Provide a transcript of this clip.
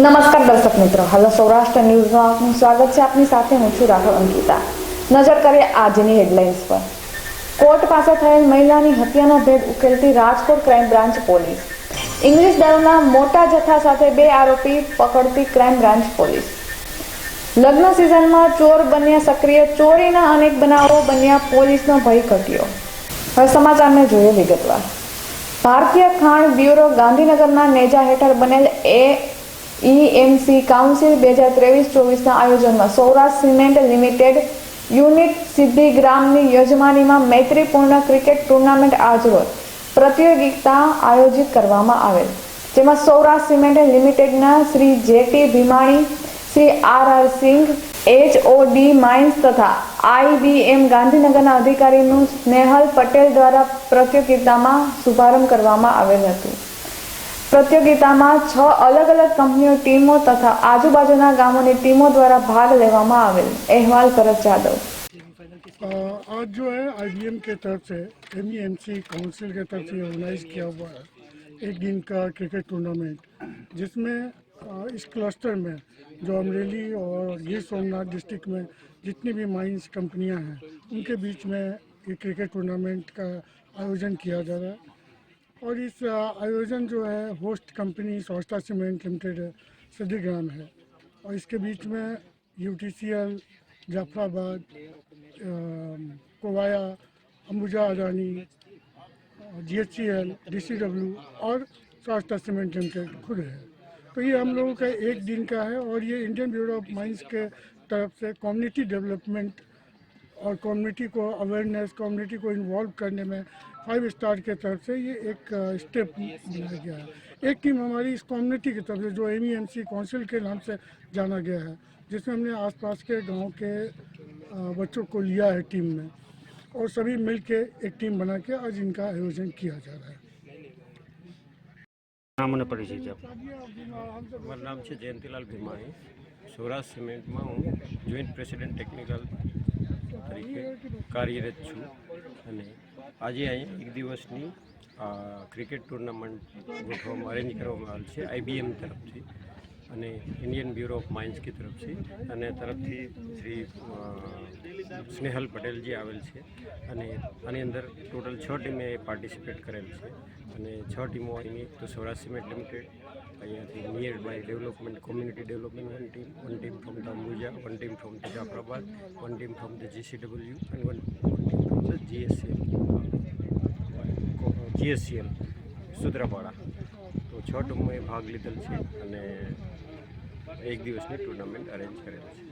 નમસ્કાર દર્શક મિત્રો. હલો સૌરાષ્ટ્ર ન્યૂઝમાં આપનું સ્વાગત છે. આપની સાથે હું છું રાહુલ અંકિતા. નજર કરીએ આજની હેડલાઇન્સ પર. કોર્ટ પાસે થયેલ મહિલાની હત્યાનો ભેદ ઉકેલતી Rajkot crime branch police. English દારૂના મોટા જથ્થા સાથે બે આરોપી પકડતી ક્રાઇમ બ્રાન્ચ પોલીસ. લગ્ન સિઝનમાં ચોર બન્યા સક્રિય, ચોરીના અનેક બનાવો બન્યા પોલીસનો ભય ઘટ્યો. હવે સમાચારને જોઈએ વિગતવાર. ભારતીય ખાણ બ્યુરો ગાંધીનગરના નેજા હેઠળ બનેલ એ ઈએમસી કાઉન્સિલ બે હજાર ત્રેવીસ ચોવીસના આયોજનમાં સૌરાષ્ટ્ર સિમેન્ટ લિમિટેડ યુનિટ સિદ્ધિગ્રામની યજમાનીમાં મૈત્રીપૂર્ણ ક્રિકેટ ટુર્નામેન્ટ આજરોજ પ્રતિયોગિતા આયોજિત કરવામાં આવેલ, જેમાં સૌરાષ્ટ્ર સિમેન્ટ લિમિટેડના Shri J T Bhimani, Shri R R Singh HOD mines તથા આઈબીએમ ગાંધીનગરના અધિકારીનું સ્નેહલ પટેલ દ્વારા પ્રતિયોગિતામાં શુભારંભ કરવામાં આવેલ હતું. પ્રતિયોગિતામાં છ અલગ અલગ કંપનીઓ ટીમો તથા આજુબાજુના ગામોની ટીમો દ્વારા ભાગ લેવામાં આવેલ અહેવાલ ભરત જાદવ अ, आज जो है आईबीएम के तरफ से एम काउंसिल के तरफ से ऑर्गेनाइज किया हुआ है एक दिन का क्रिकेट टूर्नामेंट जिसमें अ, इस क्लस्टर में जो अमरेली और गिर सोमनाथ डिस्ट्रिक्ट में जितनी भी माइंस कंपनियां हैं उनके बीच में ये क्रिकेट टूर्नामेंट का आयोजन किया जा रहा है और इस आयोजन जो है, होस्ट कंपनी सोस्टा सीमेंट लिमिटेड, सिद्धिग्राम है। और इसके बीच में UTCL Jafrabad Kovaya, Ambuja Adani G H C L D C W और स्वास्थ्य सीमेंट लिमिटेड खुद है। तो ये हम लोगों का एक दिन का है और ये इंडियन ब्यूरो ऑफ़ माइंस के तरफ़ से कम्युनिटी डेवलपमेंट और कम्युनिटी को अवेयरनेस कम्युनिटी को इन्वॉल्व करने में फाइव स्टार के तरफ से ये एक स्टेप बनाया गया है एक टीम हमारी इस कम्युनिटी की तरफ से जो एम ई काउंसिल के नाम से जाना गया है जिसमें हमने आसपास के गांव के अ, बच्चों को लिया है टीम में और सभी मिल के एक टीम बना के आज इनका आयोजन किया जा रहा है નામ અને પરિચય આપો મારું નામ છે જયંતિલાલ ભીમાણી સૌરાષ્ટ્ર સિમેન્ટમાં હું જોઈન્ટ પ્રેસિડેન્ટ ટેકનિકલ તરીકે કાર્યરત છું અને આજે અહીં એક દિવસની ક્રિકેટ ટુર્નામેન્ટ ગોઠવવામાં અરેન્જ કરવામાં આવેલ છે આઈબીએમ તરફથી. અને ઇન્ડિયન બ્યુરો ઓફ માઇન્સની તરફથી અને તરફથી શ્રી સ્નેહલ પટેલજી આવેલ છે. અને આની અંદર ટોટલ છ ટીમે પાર્ટિસિપેટ કરેલ છે. અને છ ટીમો અહીંની તો સૌરાષ્ટ્ર સિમેન્ટ લિમિટેડ, અહીંયાથી near by development, community development, one team one team from the Ambuja, one team from the Jafrabad, one team from the GCW and one team from the GSCL GSCL, Sutrapada. છ ભાગ લીધેલ છે અને એક દિવસની tournament arrange કરેલ છે.